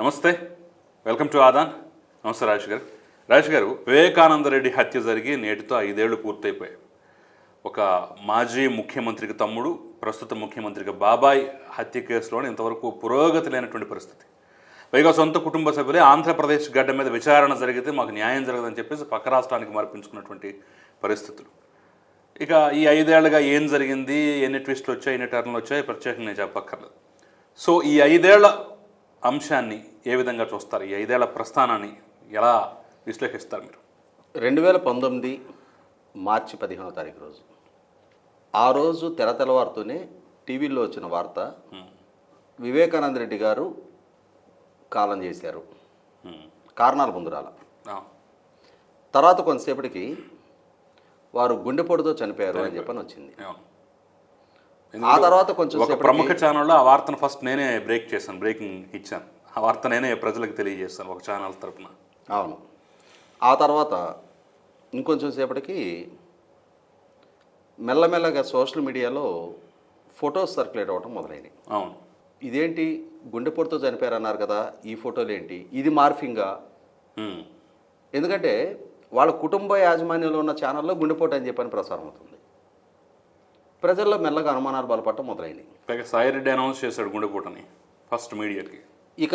నమస్తే. Welcome to Aadan. నమస్తే రాజేష్ గారు. రాజేష్ గారు వివేకానంద రెడ్డి హత్య జరిగి నేటితో ఐదేళ్ళు పూర్తయిపోయాయి. ఒక మాజీ ముఖ్యమంత్రికి తమ్ముడు ప్రస్తుత ముఖ్యమంత్రికి బాబాయ్ హత్య కేసులోని ఇంతవరకు పురోగతి లేనటువంటి పరిస్థితి. పైగా సొంత కుటుంబ సభ్యులే ఆంధ్రప్రదేశ్ గడ్డ మీద విచారణ జరిగితే మాకు న్యాయం జరగదని చెప్పేసి పక్క రాష్ట్రానికి మార్పించుకున్నటువంటి పరిస్థితులు. ఇక ఈ ఐదేళ్ళుగా ఏం జరిగింది ఎన్ని ట్విస్టులు వచ్చాయి ఎన్ని టర్న్లు వచ్చాయి ప్రత్యేకంగా నేను చెప్పక్కర్లేదు. సో ఈ ఐదేళ్ళ అంశాన్ని ఏ విధంగా చూస్తారు? ఈ ఐదేళ్ళ ప్రస్థానాన్ని ఎలా విశ్లేషిస్తారు మీరు? రెండు వేల పంతొమ్మిది మార్చి పదిహేనో తారీఖు రోజు. ఆ రోజు తెర తెల్లవారుతూనే టీవీలో వచ్చిన వార్త వివేకానంద రెడ్డి గారు కాలం చేశారు. కారణాలు ముందురాల తర్వాత కొంతసేపటికి వారు గుండెపోటుతో చనిపోయారు అని చెప్పని వచ్చింది. ఆ తర్వాత కొంచెం ఒక ప్రముఖ ఛానల్లో ఆ వార్తను ఫస్ట్ నేనే బ్రేక్ చేశాను బ్రేకింగ్ ఇచ్చాను. ఆ వార్త నేనే ప్రజలకు తెలియజేస్తాను ఒక ఛానల్ తరపున. అవును. ఆ తర్వాత ఇంకొంచెం సేపటికి మెల్లమెల్లగా సోషల్ మీడియాలో ఫొటోస్ సర్క్యులేట్ అవ్వడం మొదలైనవి అవును. ఇదేంటి? గుండెపోటుతో చనిపోయారు అన్నారు కదా ఈ ఫోటోలు ఏంటి? ఇది మార్ఫింగా. ఎందుకంటే వాళ్ళ కుటుంబ యాజమాన్యంలో ఉన్న ఛానల్లో గుండెపోటు అని చెప్పని ప్రసారం అవుతుంది. ప్రజల్లో మెల్లగా అనుమానాలు బలపడటం మొదలైనవి పైగా సాయిరెడ్డి అనౌన్స్ చేశాడు గుండెపోటని ఫస్ట్ మీడియాకి. ఇక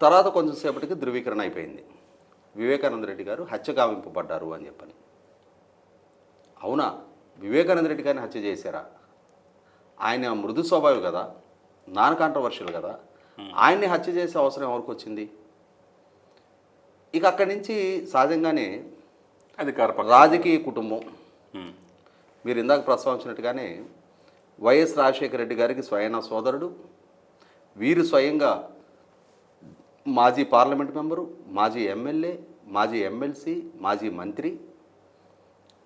తర్వాత కొంచెం సేపటికి ధృవీకరణ అయిపోయింది. వివేకానంద రెడ్డి గారు హత్య గావింపబడ్డారు అని చెప్పని. అవునా? వివేకానంద రెడ్డి గారిని హత్య చేశారా? ఆయన మృదు స్వభావి కదా నాన్ కాంట్రవర్షియల్ కదా. ఆయన్ని హత్య చేసే అవసరం ఎవరికి వచ్చింది? ఇక అక్కడి నుంచి సహజంగానే అధికార రాజకీయ కుటుంబం. మీరు ఇందాక ప్రస్తావించినట్టుగానే వైఎస్ రాజశేఖర రెడ్డి గారికి స్వయన సోదరుడు వీరు స్వయంగా మాజీ పార్లమెంట్ మెంబరు మాజీ ఎమ్మెల్యే మాజీ ఎమ్మెల్సీ మాజీ మంత్రి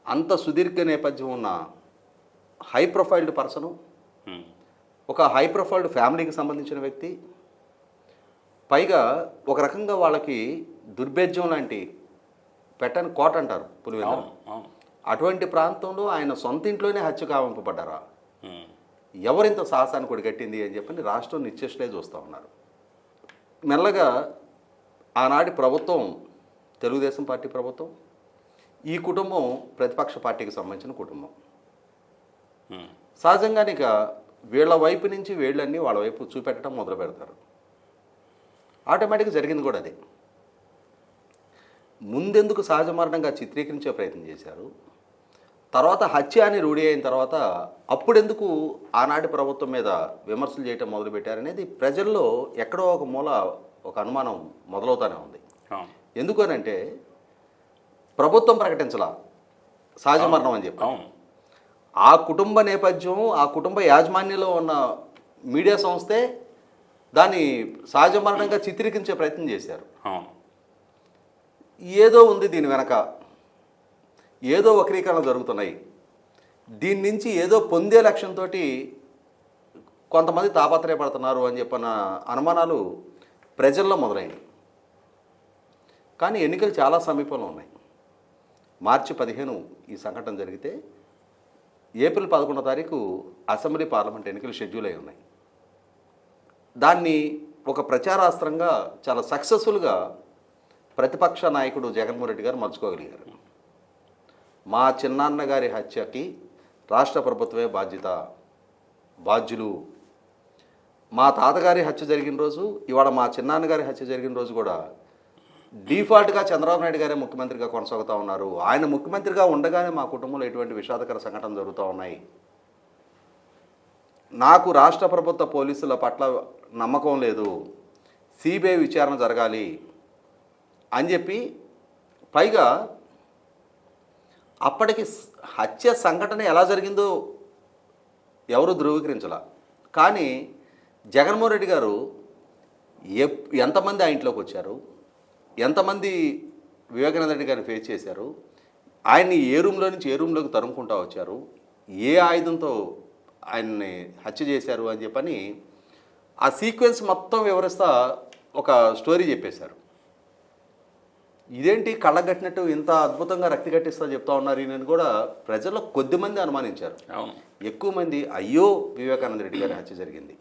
అంత సుదీర్ఘ నేపథ్యం ఉన్న హై ప్రొఫైల్డ్ పర్సను. ఒక హై ప్రొఫైల్డ్ ఫ్యామిలీకి సంబంధించిన వ్యక్తి పైగా ఒక రకంగా వాళ్ళకి దుర్భేద్యం లాంటి పెట్టని కోట అంటారు పులివెందులు అవును అటువంటి ప్రాంతంలో ఆయన సొంత ఇంట్లోనే హత్య కావింపబడ్డారా. ఎవరింత సాహసాన్ని కొడిగట్టింది అని చెప్పని రాష్ట్రం నిశ్చేష్లే చూస్తూ ఉన్నారు. మెల్లగా ఆనాటి ప్రభుత్వం తెలుగుదేశం పార్టీ ప్రభుత్వం ఈ కుటుంబం ప్రతిపక్ష పార్టీకి సంబంధించిన కుటుంబం. సహజంగానే ఇక వీళ్ళ వైపు నుంచి వీళ్ళన్నీ వాళ్ళ వైపు చూపెట్టడం మొదలు పెడతారు. ఆటోమేటిక్గా జరిగింది కూడా అదే. ముందెందుకు సహజ మరణంగా చిత్రీకరించే ప్రయత్నం చేశారు? తర్వాత హత్య అని రూఢి అయిన తర్వాత అప్పుడెందుకు ఆనాటి ప్రభుత్వం మీద విమర్శలు చేయటం మొదలుపెట్టారనేది ప్రజల్లో ఎక్కడో ఒక మూల ఒక అనుమానం మొదలవుతానే ఉంది. ఎందుకు అని అంటే ప్రభుత్వం ప్రకటించలా. సహజ మరణం అని చెప్పి. ఆ కుటుంబ నేపథ్యం ఆ కుటుంబ యాజమాన్యంలో ఉన్న మీడియా సంస్థే దాన్ని సహజ మరణంగా చిత్రీకరించే ప్రయత్నం చేశారు. ఏదో ఉంది దీని వెనక. ఏదో వక్రీకరణ జరుగుతున్నాయి. దీని నుంచి ఏదో పొందే లక్ష్యంతో కొంతమంది తాపత్రయపడుతున్నారు అని చెప్పిన అనుమానాలు ప్రజల్లో మొదలైనవి. కానీ ఎన్నికలు చాలా సమీపంలో ఉన్నాయి. మార్చి పదిహేను ఈ సంఘటన జరిగితే ఏప్రిల్ పదకొండో తారీఖు అసెంబ్లీ పార్లమెంట్ ఎన్నికలు షెడ్యూల్ అయి ఉన్నాయి. దాన్ని ఒక ప్రచారాస్త్రంగా చాలా సక్సెస్ఫుల్గా ప్రతిపక్ష నాయకుడు జగన్మోహన్ రెడ్డి గారు మలుచుకోగలిగారు మా చిన్నాన్న గారి హత్యకి రాష్ట్ర ప్రభుత్వమే బాధ్యత. బాధ్యులు. మా తాతగారి హత్య జరిగిన రోజు ఇవాళ మా చిన్నాన్నగారి హత్య జరిగిన రోజు కూడా డిఫాల్ట్గా చంద్రబాబు నాయుడు గారే ముఖ్యమంత్రిగా కొనసాగుతూ ఉన్నారు. ఆయన ముఖ్యమంత్రిగా ఉండగానే మా కుటుంబంలో ఎటువంటి విషాదకర సంఘటనలు జరుగుతూ ఉన్నాయి. నాకు రాష్ట్ర ప్రభుత్వ పోలీసుల పట్ల నమ్మకం లేదు. సిబిఐ విచారణ జరగాలి అని చెప్పి పైగా అప్పటికి హత్య సంఘటన ఎలా జరిగిందో ఎవరు ధృవీకరించాల. కానీ జగన్మోహన్ రెడ్డి గారు ఎప్ ఎంతమంది ఆ ఇంట్లోకి వచ్చారు? ఎంతమంది వివేకానంద రెడ్డి గారిని ఫేస్ చేశారు? ఆయన్ని ఏ రూమ్లో నుంచి ఏ రూమ్లోకి తరుముకుంటా వచ్చారు? ఏ ఆయుధంతో ఆయన్ని హత్య చేశారు అని చెప్పని ఆ సీక్వెన్స్ మొత్తం వివరిస్తా ఒక స్టోరీ చెప్పేశారు. ఇదేంటి కళ్ళగట్టినట్టు ఇంత అద్భుతంగా రక్తి కట్టిస్తా చెప్తా ఉన్నారు ఈయనని కూడా ప్రజల్లో కొద్దిమంది అనుమానించారు. అవును. ఎక్కువ మంది అయ్యో వివేకానంద రెడ్డి గారి హత్య జరిగింది.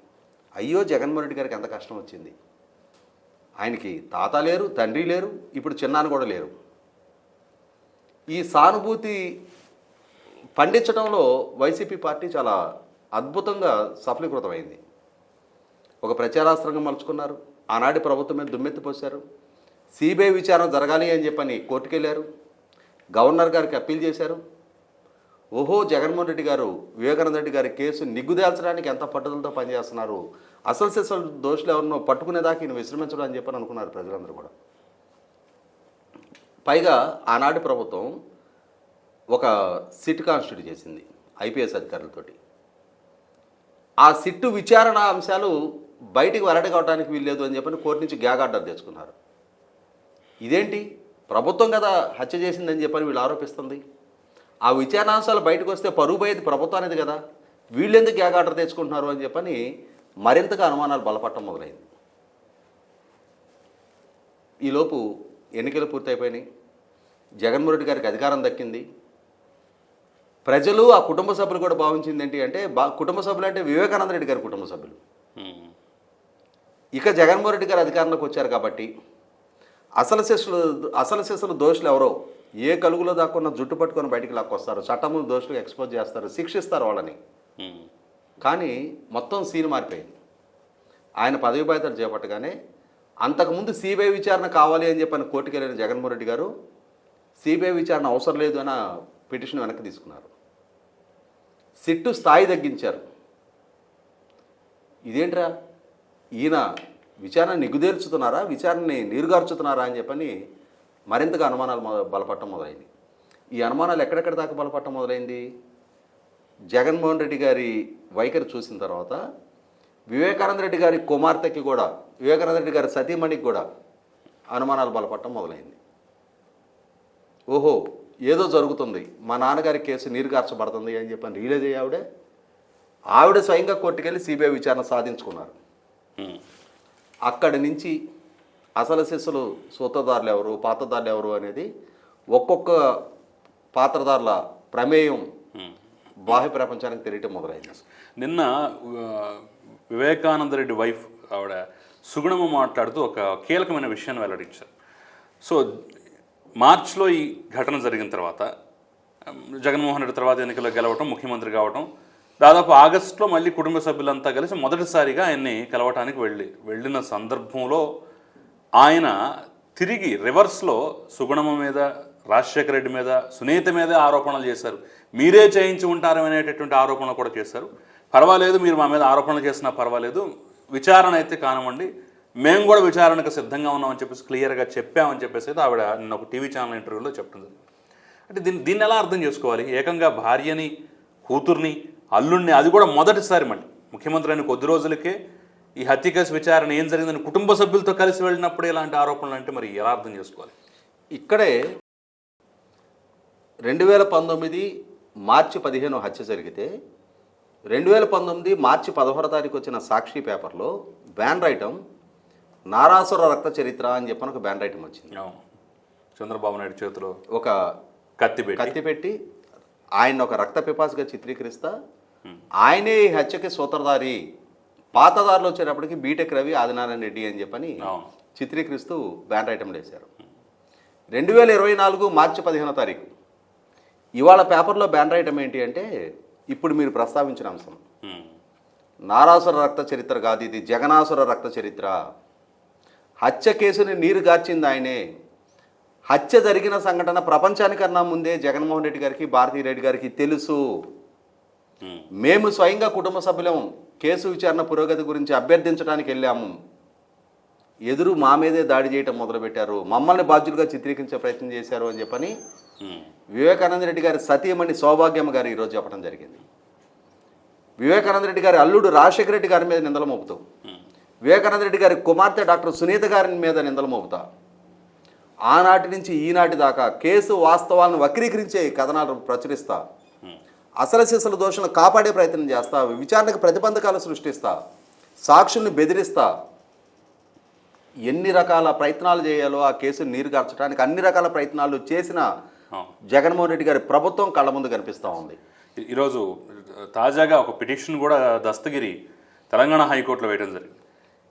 అయ్యో జగన్మోహన్ రెడ్డి గారికి ఎంత కష్టం వచ్చింది. ఆయనకి తాత లేరు తండ్రి లేరు ఇప్పుడు చిన్నాన్న కూడా లేరు. ఈ సానుభూతి పండించడంలో వైసీపీ పార్టీ చాలా అద్భుతంగా సఫలీకృతమైంది. ఒక ప్రచారాస్త్రంగా మలుచుకున్నారు. ఆనాటి ప్రభుత్వం మీద దుమ్మెత్తి పోశారు. సిబిఐ విచారణ జరగాలి అని చెప్పని కోర్టుకెళ్ళారు గవర్నర్ గారికి అప్పీల్ చేశారు. ఓహో జగన్మోహన్ రెడ్డి గారు వివేకానంద రెడ్డి గారి కేసు నిగ్గుదేల్చడానికి ఎంత పట్టుదలతో పనిచేస్తున్నారు? అసలు సెసలు దోషులు ఎవరినో పట్టుకునేదాకా ఈయన విశ్రమించడం అని చెప్పని అనుకున్నారు ప్రజలందరూ కూడా. పైగా ఆనాటి ప్రభుత్వం ఒక సిట్ కాన్స్టిట్యూట్ చేసింది ఐపీఎస్ అధికారులతోటి. ఆ సిట్టు విచారణ అంశాలు బయటికి వెల్లడి కావడానికి వీల్లేదు అని చెప్పని కోర్టు నుంచి గ్యాగ్ ఆర్డర్ తెచ్చుకున్నారు. ఇదేంటి? ప్రభుత్వం కదా హత్య చేసిందని చెప్పని వీళ్ళు ఆరోపిస్తుంది. ఆ విచారణాంశాలు బయటకు వస్తే పరువు పోయేది ప్రభుత్వం అనేది కదా. వీళ్ళెందుకు ఆర్డర్ తెచ్చుకుంటున్నారు అని చెప్పని మరింతగా అనుమానాలు బలపడటం మొదలైంది. ఈలోపు ఎన్నికలు పూర్తయిపోయినాయి. జగన్మోహన్ రెడ్డి గారికి అధికారం దక్కింది. ప్రజలు ఆ కుటుంబ సభ్యులు కూడా భావించింది ఏంటి అంటే బా కుటుంబ సభ్యులు అంటే వివేకానంద రెడ్డి గారి కుటుంబ సభ్యులు. ఇక జగన్మోహన్ రెడ్డి గారు అధికారంలోకి వచ్చారు కాబట్టి అసలు శిశులు అసలు శిశులు దోషులు ఎవరో? ఏ కలుగులో దాక్కున్న జుట్టు పట్టుకొని బయటికి లాక్కొస్తారు. చట్టము దోషులు ఎక్స్పోజ్ చేస్తారు. శిక్షిస్తారు వాళ్ళని. కానీ మొత్తం సీన్ మారిపోయింది. ఆయన పదవి బాధ్యతలు చేపట్టగానే అంతకుముందు సిబిఐ విచారణ కావాలి అని చెప్పని కోర్టుకు వెళ్ళిన జగన్మోహన్ రెడ్డి గారు సిబిఐ విచారణ అవసరం లేదు అని పిటిషన్ వెనక్కి తీసుకున్నారు. సిట్టు స్థాయి తగ్గించారు. ఇదేంట్రా? ఈయన విచారణ నిగుదేర్చుతున్నారా? విచారణని నీరుగార్చుతున్నారా అని చెప్పని మరింతగా అనుమానాలు బలపడటం మొదలైంది. ఈ అనుమానాలు ఎక్కడెక్కడ దాకా బలపడటం మొదలైంది? జగన్మోహన్ రెడ్డి గారి వైఖరి చూసిన తర్వాత వివేకానంద రెడ్డి గారి కుమార్తెకి కూడా వివేకానంద రెడ్డి గారి సతీమణికి కూడా అనుమానాలు బలపడటం మొదలైంది. ఓహో ఏదో జరుగుతుంది. మా నాన్నగారి కేసు నీరుగార్చబడుతుంది అని చెప్పని రియలైజ్ అయ్యి ఆవిడే ఆవిడ స్వయంగా కోర్టుకెళ్ళి సిబిఐ విచారణ సాధించుకున్నారు. అక్కడి నుంచి అసలు శిస్సులు సూత్రధారులు ఎవరు పాత్రధారులు ఎవరు అనేది ఒక్కొక్క పాత్రధారుల ప్రమేయం. బాహ్య ప్రపంచానికి తెలియటం మొదలైంది నిన్న వివేకానంద రెడ్డి వైఫ్ ఆవిడ సుగుణము మాట్లాడుతూ ఒక కీలకమైన విషయాన్ని వెల్లడించారు సో మార్చ్లో ఈ ఘటన జరిగిన తర్వాత జగన్మోహన్ రెడ్డి తర్వాత ఎన్నికల్లో గెలవటం ముఖ్యమంత్రి కావటం దాదాపు ఆగస్టులో మళ్ళీ కుటుంబ సభ్యులంతా కలిసి మొదటిసారిగా ఆయన్ని కలవటానికి వెళ్ళి వెళ్ళిన సందర్భంలో ఆయన తిరిగి రివర్స్లో సుగుణమ మీద రాజశేఖర రెడ్డి మీద సునీత మీద ఆరోపణలు చేశారు. మీరే చేయించి ఉంటారు అనేటటువంటి ఆరోపణలు కూడా చేశారు. పర్వాలేదు మీరు మా మీద ఆరోపణలు చేసినా పర్వాలేదు. విచారణ అయితే కానివ్వండి. మేము కూడా విచారణకు సిద్ధంగా ఉన్నామని చెప్పేసి క్లియర్గా చెప్పామని చెప్పేసి అయితే ఆవిడ నిన్న ఒక టీవీ ఛానల్ ఇంటర్వ్యూలో చెప్తుంది. అంటే దీన్ని దీన్ని ఎలా అర్థం చేసుకోవాలి? ఏకంగా భార్యని కూతుర్ని అల్లుడిని అది కూడా మొదటిసారి మళ్ళీ. ముఖ్యమంత్రి అయిన కొద్ది రోజులకే ఈ హత్య కేసు విచారణ ఏం జరిగిందని కుటుంబ సభ్యులతో కలిసి వెళ్ళినప్పుడు ఇలాంటి ఆరోపణలు అంటే మరి ఎలా అర్థం చేసుకోవాలి? ఇక్కడే రెండు వేల పంతొమ్మిది మార్చి పదిహేను హత్య జరిగితే రెండు వేల పంతొమ్మిది మార్చి పదహారో తారీఖు వచ్చిన సాక్షి పేపర్లో బ్యాన్ రైటం నారాసుర రక్త చరిత్ర అని చెప్పని ఒక బ్యాన్ రైటం వచ్చింది. చంద్రబాబు నాయుడు చేతిలో ఒక కత్తి కత్తి పెట్టి ఆయన ఒక రక్త పిపాసుగా చిత్రీకరిస్తా ఆయనే ఈ హత్యకి సూత్రధారి పాతదారులు వచ్చేటప్పటికి బీటెక్ రవి ఆదినారాయణ రెడ్డి అని చెప్పని. చిత్రీకరిస్తూ బ్యాన్ ఐటమ్లు వేశారు రెండు వేల ఇరవై నాలుగు మార్చి పదిహేనో తారీఖు ఇవాళ పేపర్లో బ్యాన్ ఐటమ్ ఏంటి అంటే ఇప్పుడు మీరు ప్రస్తావించిన అంశం. నారాసుర రక్త చరిత్ర కాదు ఇది జగనాసుర రక్త చరిత్ర హత్య కేసుని నీరు గార్చింది ఆయనే హత్య జరిగిన సంఘటన ప్రపంచానికన్నా ముందే జగన్మోహన్ రెడ్డి గారికి భారతీ రెడ్డి గారికి తెలుసు. మేము స్వయంగా కుటుంబ సభ్యులం కేసు విచారణ పురోగతి గురించి అభ్యర్థించడానికి వెళ్ళాము ఎదురు మా మీదే దాడి చేయటం మొదలుపెట్టారు మమ్మల్ని బాధ్యులుగా చిత్రీకరించే ప్రయత్నం చేశారు అని చెప్పని. వివేకానంద రెడ్డి గారి సతీమణి సౌభాగ్యమ్మ గారు ఈరోజు చెప్పడం జరిగింది వివేకానంద రెడ్డి గారి అల్లుడు రాజశేఖర రెడ్డి గారి మీద నిందలు మోపుతూ. వివేకానంద రెడ్డి గారి కుమార్తె డాక్టర్ సునీత గారి మీద నిందలు మోపుతా ఆనాటి నుంచి ఈనాటి దాకా కేసు వాస్తవాలను వక్రీకరించే కథనాలు ప్రచురిస్తా. అసలు సిసల దోషులను కాపాడే ప్రయత్నం చేస్తా విచారణకు ప్రతిబంధకాలు సృష్టిస్తా సాక్షుల్ని బెదిరిస్తా. ఎన్ని రకాల ప్రయత్నాలు చేయాలో ఆ కేసును నీరు కార్చడానికి అన్ని రకాల ప్రయత్నాలు చేసిన. జగన్మోహన్ రెడ్డి గారి ప్రభుత్వం కళ్ళ ముందు కనిపిస్తూ ఉంది. ఈరోజు తాజాగా ఒక పిటిషన్ కూడా దస్తగిరి తెలంగాణ హైకోర్టులో వేయడం జరిగింది.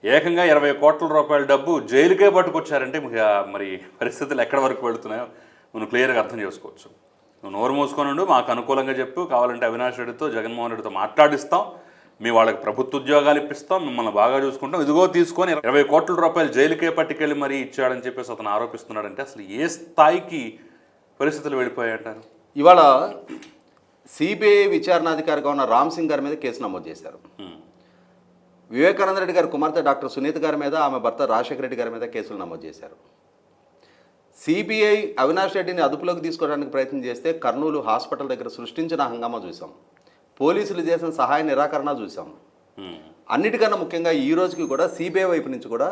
ఏకంగా ఇరవై కోట్ల రూపాయల డబ్బు జైలుకే పట్టుకొచ్చారంటే మరి పరిస్థితులు ఎక్కడి వరకు వెళుతున్నాయో నువ్వు క్లియర్గా అర్థం చేసుకోవచ్చు. నువ్వు నోరు మూసుకొని ఉండు మాకు అనుకూలంగా చెప్పు. కావాలంటే అవినాష్ రెడ్డితో జగన్మోహన్ రెడ్డితో మాట్లాడిస్తాం. మీ వాళ్ళకి ప్రభుత్వ ఉద్యోగాలు ఇప్పిస్తాం. మిమ్మల్ని బాగా చూసుకుంటాం. ఇదిగో తీసుకొని ఇరవై కోట్ల రూపాయలు జైలుకే పట్టుకెళ్ళి మరీ ఇచ్చాడని చెప్పేసి అతను ఆరోపిస్తున్నాడంటే అసలు ఏ స్థాయికి పరిస్థితులు వెళ్ళిపోయాయంటారు? ఇవాళ సిబిఐ విచారణాధికారిగా ఉన్న రామ్ సింగ్ గారి మీద కేసు నమోదు చేశారు. వివేకానంద రెడ్డి గారి కుమార్తె డాక్టర్ సునీత గారి మీద ఆమె భర్త రాజశేఖర రెడ్డి గారి మీద కేసులు నమోదు చేశారు. సిబిఐ అవినాష్ రెడ్డిని అదుపులోకి తీసుకోవడానికి ప్రయత్నం చేస్తే కర్నూలు హాస్పిటల్ దగ్గర సృష్టించిన హంగామా చూసాం పోలీసులు చేసిన సహాయ నిరాకరణ చూసాం హ్మ్. అన్నిటికన్నా ముఖ్యంగా ఈ రోజుకి కూడా సిబిఐ వైపు నుంచి కూడా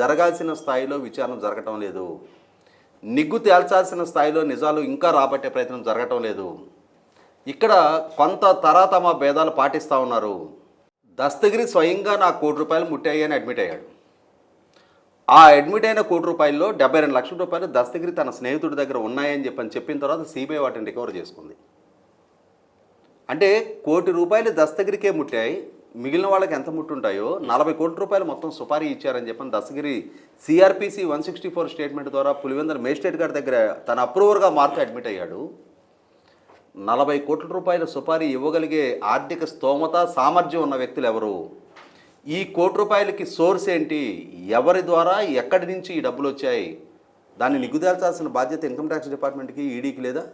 జరగాల్సిన స్థాయిలో విచారణ జరగటం లేదు. నిగ్గు తేల్చాల్సిన స్థాయిలో నిజాలు ఇంకా రాబట్టే ప్రయత్నం జరగటం లేదు. ఇక్కడ కొంత తరాతమ భేదాలు పాటిస్తూ ఉన్నారు. దస్తగిరి స్వయంగా నా కోటి రూపాయలు ముట్టాయి అని అడ్మిట్ అయ్యాడు. ఆ అడ్మిట్ అయిన కోటి రూపాయల్లో డెబ్బై రెండు లక్షల రూపాయలు దస్తగిరి తన స్నేహితుడి దగ్గర ఉన్నాయని చెప్పని చెప్పిన తర్వాత సిబిఐ వాటిని రికవర్ చేసుకుంది. అంటే కోటి రూపాయలు దస్తగిరికే ముట్టాయి మిగిలిన వాళ్ళకి ఎంత ముట్టుంటాయో నలభై కోట్ల రూపాయలు మొత్తం సుపారీ ఇచ్చారని చెప్పని Dastagiri CRPC one sixty four statement ద్వారా పులివెందల మేజిస్ట్రేట్ గారి దగ్గర తన అప్రూవర్గా మార్చి అడ్మిట్ అయ్యాడు. నలభై కోట్ల రూపాయల సుపారీ ఇవ్వగలిగే ఆర్థిక స్తోమత సామర్థ్యం ఉన్న వ్యక్తులు ఎవరు? ఈ కోటి రూపాయలకి సోర్స్ ఏంటి? ఎవరి ద్వారా? ఎక్కడి నుంచి ఈ డబ్బులు వచ్చాయి? దాన్ని నిగ్గుదేల్చాల్సిన బాధ్యత ఇన్కమ్ ట్యాక్స్ డిపార్ట్మెంట్కి ఈడీకి లేదా.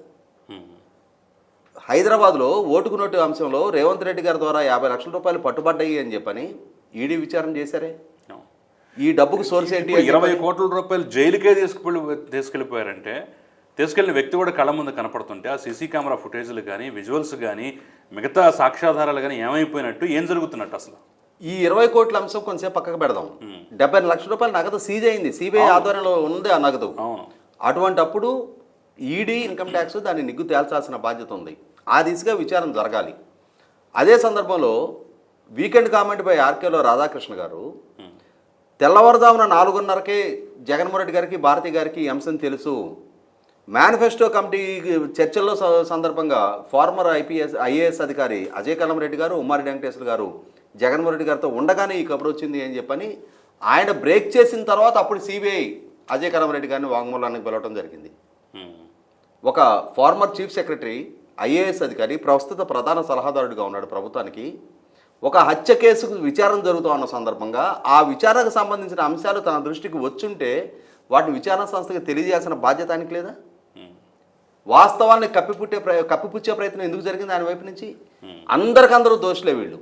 హైదరాబాద్లో ఓటుకు నోటు అంశంలో రేవంత్ రెడ్డి గారి ద్వారా యాభై లక్షల రూపాయలు పట్టుబడ్డాయి అని చెప్పని ఈడీ విచారణ చేశారే. ఈ డబ్బుకు సోర్స్ ఏంటి? ఇరవై కోట్ల రూపాయలు జైలుకే తీసుకువెళ్ళి తీసుకెళ్ళిపోయారంటే తీసుకెళ్ళిన వ్యక్తి కూడా కళ్ళ ముందు కనపడుతుంటే ఆ సీసీ కెమెరా ఫుటేజ్లు కానీ విజువల్స్ కానీ మిగతా సాక్ష్యాధారాలు కానీ ఏమైపోయినట్టు ఏం జరుగుతున్నట్టు అసలు? ఈ ఇరవై కోట్ల అంశం కొంచెం పక్కకు పెడదాం. డెబ్బై లక్షల రూపాయలు నగదు సీజ్ అయింది. సిబిఐ ఆధ్వర్యంలో ఉంది ఆ నగదు. అటువంటప్పుడు ఈడీ ఇన్కమ్ ట్యాక్స్ దాన్ని నిగ్గు తేల్చాల్సిన బాధ్యత ఉంది. ఆ దిశగా విచారణ జరగాలి. అదే సందర్భంలో వీకెండ్ కామెంట్ బై ఆర్కేలో రాధాకృష్ణ గారు. తెల్లవారుజామున నాలుగున్నరకే జగన్మోహన్ రెడ్డి గారికి భారతి గారికి ఈ అంశం తెలుసు. మేనిఫెస్టో కమిటీ చర్చల్లో సందర్భంగా ఫార్మర్ ఐపీఎస్ ఐఏఎస్ అధికారి అజయ్ కలం రెడ్డి గారు ఉమ్మారెడ్డి వెంకటేశ్వర గారు జగన్మోహన్ రెడ్డి గారితో ఉండగానే ఈ కబురు వచ్చింది అని చెప్పని ఆయన బ్రేక్ చేసిన తర్వాత అప్పుడు సిబిఐ అజయ్ కలం రెడ్డి గారిని వాంగ్మూలానికి పిలవడం జరిగింది. ఒక ఫార్మర్ చీఫ్ సెక్రటరీ ఐఏఎస్ అధికారి ప్రస్తుత ప్రధాన సలహాదారుడిగా ఉన్నాడు ప్రభుత్వానికి ఒక హత్య కేసుకు విచారణ జరుగుతూ ఉన్న సందర్భంగా ఆ విచారణకు సంబంధించిన అంశాలు తన దృష్టికి వచ్చుంటే వాటిని విచారణ సంస్థకి తెలియజేయాల్సిన బాధ్యత ఆయనకి లేదా. వాస్తవాన్ని కప్పిపుట్టే ప్ర కప్పిపుచ్చే ప్రయత్నం ఎందుకు జరిగింది ఆయన వైపు నుంచి? అందరికందరూ దోషులే వీళ్ళు.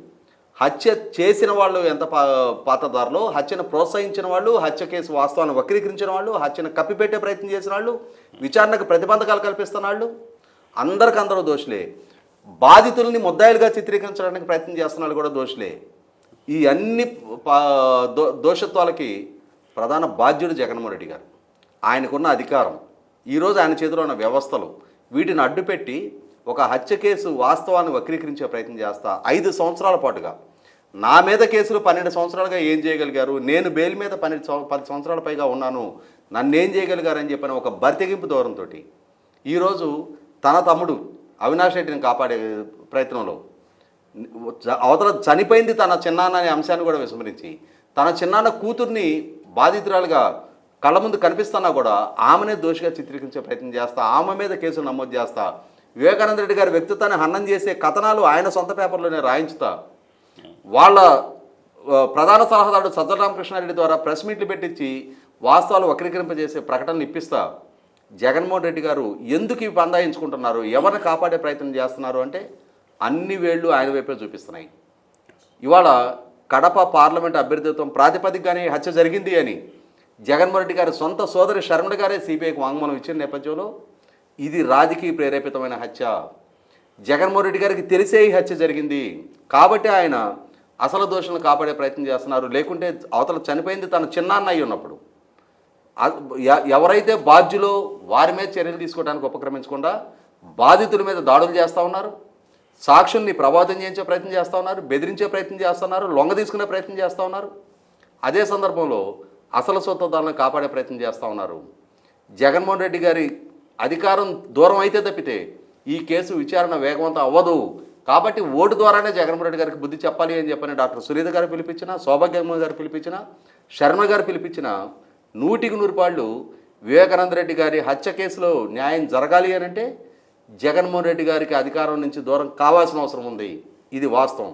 హత్య చేసిన వాళ్ళు ఎంత పా హత్యను ప్రోత్సహించిన వాళ్ళు హత్య కేసు వాస్తవాన్ని వక్రీకరించిన వాళ్ళు హత్యను కప్పిపెట్టే ప్రయత్నం చేసిన వాళ్ళు విచారణకు ప్రతిబంధకాలు కల్పిస్తున్న వాళ్ళు అందరికందరూ దోషులే. బాధితుల్ని ముద్దాయిలుగా చిత్రీకరించడానికి ప్రయత్నం చేస్తున్న వాళ్ళు కూడా దోషులే. ఈ అన్ని పా- దోషత్వాలకి ప్రధాన బాధ్యుడు జగన్మోహన్ రెడ్డి గారు. ఆయనకున్న అధికారం. ఈరోజు ఆయన చేతిలో ఉన్న వ్యవస్థలు వీటిని అడ్డుపెట్టి ఒక హత్య కేసు వాస్తవాన్ని వక్రీకరించే ప్రయత్నం చేస్తా ఐదు సంవత్సరాల పాటుగా. నా మీద కేసులు పన్నెండు సంవత్సరాలుగా ఏం చేయగలిగారు? నేను బెయిల్ మీద పన్నెండు పది సంవత్సరాల పైగా ఉన్నాను. నన్ను ఏం చేయగలిగారని చెప్పిన ఒక బర్తెగింపు ధోరణితో ఈరోజు తన తమ్ముడు అవినాష్ రెడ్డిని కాపాడే ప్రయత్నంలో. అవతల చనిపోయింది తన చిన్నాన్న అనే అంశాన్ని కూడా విస్మరించి తన చిన్నాన్న కూతుర్ని బాధితురాలుగా కళ్ళ ముందు కనిపిస్తున్నా కూడా ఆమెనే దోషిగా చిత్రీకరించే ప్రయత్నం చేస్తా ఆమె మీద కేసులు నమోదు చేస్తా వివేకానంద రెడ్డి గారి వ్యక్తిత్వాన్ని హన్నం చేసే కథనాలు ఆయన సొంత పేపర్లోనే రాయించుతా. వాళ్ళ ప్రధాన సలహాదారుడు సజ్జరామకృష్ణారెడ్డి ద్వారా ప్రెస్ మీట్లు పెట్టించి వాస్తవాలు వక్రీకరింపజేసే ప్రకటనలు ఇప్పిస్తా. జగన్మోహన్ రెడ్డి గారు ఎందుకు ఇవి పందాయించుకుంటున్నారు? ఎవరిని కాపాడే ప్రయత్నం చేస్తున్నారు అంటే అన్ని వేళ్ళు ఆయన వైపే చూపిస్తున్నాయి. ఇవాళ కడప పార్లమెంట్ అభ్యర్థిత్వం ప్రాతిపదికగానే హత్య జరిగింది అని జగన్మోహన్ రెడ్డి గారి సొంత సోదరి శర్మణ గారే సిబిఐకి వాంగ్మూలం ఇచ్చిన నేపథ్యంలో ఇది రాజకీయ ప్రేరేపితమైన హత్య. జగన్మోహన్ రెడ్డి గారికి తెలిసే ఈ హత్య జరిగింది. కాబట్టి ఆయన అసలు దోషులను కాపాడే ప్రయత్నం చేస్తున్నారు. లేకుంటే అవతల చనిపోయింది తన చిన్నాన్న అయి ఉన్నప్పుడు. ఎవరైతే బాధ్యులో వారి మీద చర్యలు తీసుకోవడానికి ఉపక్రమించకుండా బాధితుల మీద దాడులు చేస్తూ ఉన్నారు. సాక్షుల్ని ప్రభావితం చేయించే ప్రయత్నం చేస్తూ ఉన్నారు. బెదిరించే ప్రయత్నం చేస్తున్నారు లొంగ తీసుకునే ప్రయత్నం చేస్తూ ఉన్నారు. అదే సందర్భంలో అసలు సొంతదారులను కాపాడే ప్రయత్నం చేస్తూ ఉన్నారు. జగన్మోహన్ రెడ్డి గారి అధికారం దూరం అయితే తప్పితే ఈ కేసు విచారణ వేగవంతం అవ్వదు. కాబట్టి ఓటు ద్వారానే జగన్మోహన్ రెడ్డి గారికి బుద్ధి చెప్పాలి అని చెప్పని డాక్టర్ సునీత గారు పిలిపించిన సౌభాగ్యమ్మ గారు పిలిపించిన శర్మ గారు పిలిపించిన నూటికి నూరు పాళ్ళు వివేకానంద రెడ్డి గారి హత్య కేసులో న్యాయం జరగాలి అని అంటే జగన్మోహన్ రెడ్డి గారికి అధికారం నుంచి దూరం కావాల్సిన అవసరం ఉంది. ఇది వాస్తవం.